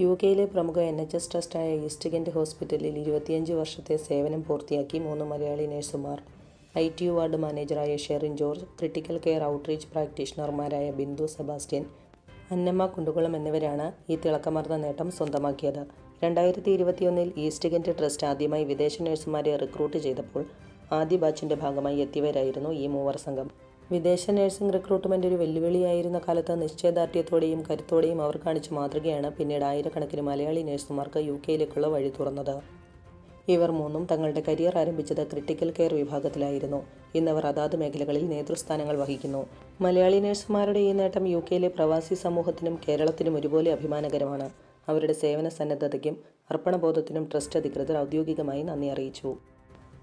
U കെയിലെ പ്രമുഖ N H S ട്രസ്റ്റായ ഈസ്റ്റ് ഹോസ്പിറ്റലിൽ ഇരുപത്തിയഞ്ച് വർഷത്തെ സേവനം പൂർത്തിയാക്കി മൂന്ന് മലയാളി നഴ്സുമാർ. I T U ward മാനേജറായ Sherin George critical care outreach പ്രാക്ടീഷണർമാരായ Bindu Sebastian Annamma Kundukulam എന്നിവരാണ് ഈ തിളക്കമാർന്ന നേട്ടം സ്വന്തമാക്കിയത്. രണ്ടായിരത്തി ഇരുപത്തിയൊന്നിൽ ഈസ്റ്റ് ട്രസ്റ്റ് ആദ്യമായി വിദേശ നഴ്സുമാരെ റിക്രൂട്ട് ചെയ്തപ്പോൾ ആദ്യ ബാച്ചിന്റെ ഭാഗമായി എത്തിയവരായിരുന്നു ഈ മൂവർ സംഘം. വിദേശ നഴ്സിംഗ് റിക്രൂട്ട്മെന്റ് ഒരു വെല്ലുവിളിയായിരുന്ന കാലത്ത് നിശ്ചയദാർഢ്യത്തോടെയും കരുത്തോടെയും അവർ കാണിച്ച മാതൃകയാണ് പിന്നീട് ആയിരക്കണക്കിന് മലയാളി നഴ്സുമാർക്ക് യു കെയിലേക്കുള്ള വഴി തുറന്നത്. ഇവർ മൂന്നും തങ്ങളുടെ കരിയർ ആരംഭിച്ചത് ക്രിട്ടിക്കൽ കെയർ വിഭാഗത്തിലായിരുന്നു. ഇന്നവർ അതാത് മേഖലകളിൽ നേതൃസ്ഥാനങ്ങൾ വഹിക്കുന്നു. മലയാളി നഴ്സുമാരുടെ ഈ നേട്ടം യു കെയിലെ പ്രവാസി സമൂഹത്തിനും കേരളത്തിനും ഒരുപോലെ അഭിമാനകരമാണ്. അവരുടെ സേവന സന്നദ്ധതയ്ക്കും അർപ്പണബോധത്തിനും ട്രസ്റ്റ് അധികൃതർ ഔദ്യോഗികമായി നന്ദി അറിയിച്ചു.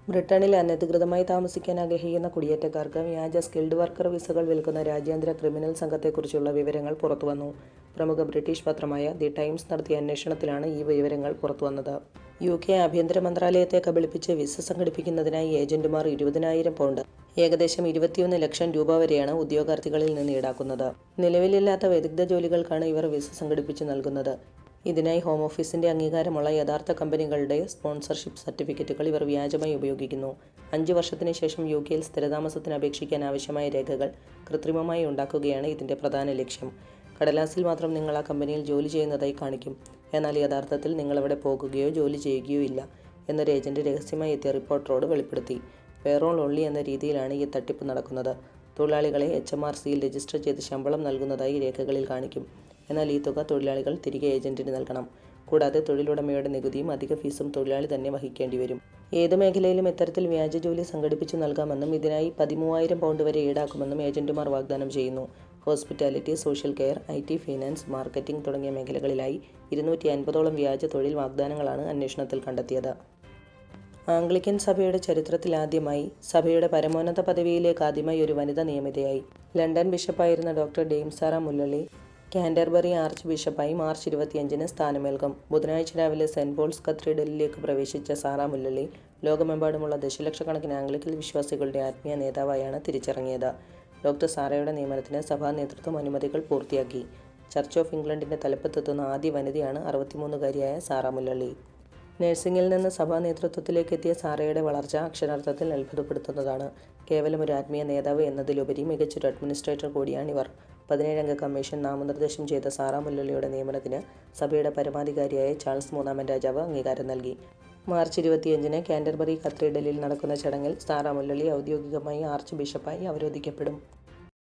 ബ്രിട്ടനിൽ അനധികൃതമായി താമസിക്കാൻ ആഗ്രഹിക്കുന്ന കുടിയേറ്റക്കാർക്ക് വ്യാജ സ്കിൽഡ് വർക്കർ വിസകൾ വിൽക്കുന്ന രാജ്യാന്തര ക്രിമിനൽ സംഘത്തെക്കുറിച്ചുള്ള വിവരങ്ങൾ പുറത്തുവന്നു. പ്രമുഖ ബ്രിട്ടീഷ് പത്രമായ ദി ടൈംസ് നടത്തിയ അന്വേഷണത്തിലാണ് ഈ വിവരങ്ങൾ പുറത്തുവന്നത്. യു കെ ആഭ്യന്തര മന്ത്രാലയത്തെ കബളിപ്പിച്ച് വിസ സംഘടിപ്പിക്കുന്നതിനായി ഏജന്റുമാർ ഇരുപതിനായിരം പൗണ്ട് ഏകദേശം ഇരുപത്തിയൊന്ന് ലക്ഷം രൂപ വരെയാണ് ഉദ്യോഗാർത്ഥികളിൽ നിന്ന് ഈടാക്കുന്നത്. നിലവിലില്ലാത്ത വിദഗ്ധ ജോലികൾക്കാണ് ഇവർ വിസ സംഘടിപ്പിച്ച് നൽകുന്നത്. ഇതിനായി ഹോം ഓഫീസിന്റെ അംഗീകാരമുള്ള യഥാർത്ഥ കമ്പനികളുടെ സ്പോൺസർഷിപ്പ് സർട്ടിഫിക്കറ്റുകൾ ഇവർ വ്യാജമായി ഉപയോഗിക്കുന്നു. അഞ്ച് വർഷത്തിന് ശേഷം യു കെയിൽ സ്ഥിരതാമസത്തിന് അപേക്ഷിക്കാൻ ആവശ്യമായ രേഖകൾ കൃത്രിമമായി ഉണ്ടാക്കുകയാണ് ഇതിന്റെ പ്രധാന ലക്ഷ്യം. കടലാസിൽ മാത്രം നിങ്ങൾ ആ കമ്പനിയിൽ ജോലി ചെയ്യുന്നതായി കാണിക്കും. എന്നാൽ യഥാർത്ഥത്തിൽ നിങ്ങൾ അവിടെ പോകുകയോ ജോലി ചെയ്യുകയോ ഇല്ല എന്നൊരു ഏജന്റ് രഹസ്യമായി എത്തിയ റിപ്പോർട്ടറോട് വെളിപ്പെടുത്തി. പേറോൾ ഒള്ളി എന്ന രീതിയിലാണ് ഈ തട്ടിപ്പ് നടക്കുന്നത്. തൊഴിലാളികളെ എച്ച് എം ആർ സിയിൽ രജിസ്റ്റർ ചെയ്ത് ശമ്പളം നൽകുന്നതായി രേഖകളിൽ കാണിക്കും. എന്നാൽ ഈ തുക തൊഴിലാളികൾ തിരികെ ഏജന്റിന് നൽകണം. കൂടാതെ തൊഴിലുടമയുടെ നികുതിയും അധിക ഫീസും തൊഴിലാളി തന്നെ വഹിക്കേണ്ടി വരും. ഏത് മേഖലയിലും ഇത്തരത്തിൽ വ്യാജ ജോലി സംഘടിപ്പിച്ചു നൽകാമെന്നും ഇതിനായി പതിമൂവായിരം പൗണ്ട് വരെ ഈടാക്കുമെന്നും ഏജന്റുമാർ വാഗ്ദാനം ചെയ്യുന്നു. Hospitality social care I T finance marketing തുടങ്ങിയ മേഖലകളിലായി ഇരുന്നൂറ്റി അൻപതോളം വ്യാജ തൊഴിൽ വാഗ്ദാനങ്ങളാണ് അന്വേഷണത്തിൽ കണ്ടെത്തിയത്. ആംഗ്ലിക്കൻ സഭയുടെ ചരിത്രത്തിൽ ആദ്യമായി സഭയുടെ പരമോന്നത പദവിയിലേക്ക് ആദ്യമായി ഒരു വനിത നിയമിതയായി. London ബിഷപ്പായിരുന്ന doctor dame sarah Mullally Canterbury arch ബിഷപ്പായി March ഇരുപത്തിയഞ്ചിന് സ്ഥാനമേൽക്കും. ബുധനാഴ്ച രാവിലെ സെന്റ് പോൾസ് കത്തീഡ്രലിലേക്ക് പ്രവേശിച്ച സാറാ മുല്ലളി ലോകമെമ്പാടുമുള്ള ദശലക്ഷക്കണക്കിന് ആംഗ്ലിക്കൽ വിശ്വാസികളുടെ ആത്മീയ നേതാവായാണ് തിരിച്ചിറങ്ങിയത്. ഡോക്ടർ സാറയുടെ നിയമനത്തിന് സഭാ നേതൃത്വം അനുമതികൾ പൂർത്തിയാക്കി. ചർച്ച് ഓഫ് ഇംഗ്ലണ്ടിന്റെ തലപ്പത്തെത്തുന്ന ആദ്യ വനിതയാണ് അറുപത്തിമൂന്നുകാരിയായ സാറാ മുല്ലളി നഴ്സിംഗിൽ നിന്ന് സഭാ നേതൃത്വത്തിലേക്ക് എത്തിയ സാറയുടെ വളർച്ച അക്ഷരാർത്ഥത്തിൽ അത്ഭുതപ്പെടുത്തുന്നതാണ്. കേവലം ഒരു ആത്മീയ നേതാവ് എന്നതിലുപരി മികച്ചൊരു അഡ്മിനിസ്ട്രേറ്റർ കൂടിയാണിവർ പതിനേഴംഗ കമ്മീഷൻ നാമനിർദ്ദേശം ചെയ്ത സാറ മുല്ലയുടെ നിയമനത്തിന് സഭയുടെ പരമാധികാരിയായ ചാൾസ് മൂന്നാമൻ രാജാവ് അംഗീകാരം നൽകി. മാർച്ച് ഇരുപത്തിയഞ്ചിന് കാൻഡർബറി കത്രീഡലിൽ നടക്കുന്ന ചടങ്ങിൽ സാറ മുല്ലി ഔദ്യോഗികമായി ആർച്ച് ബിഷപ്പായി അവരോധിക്കപ്പെടും.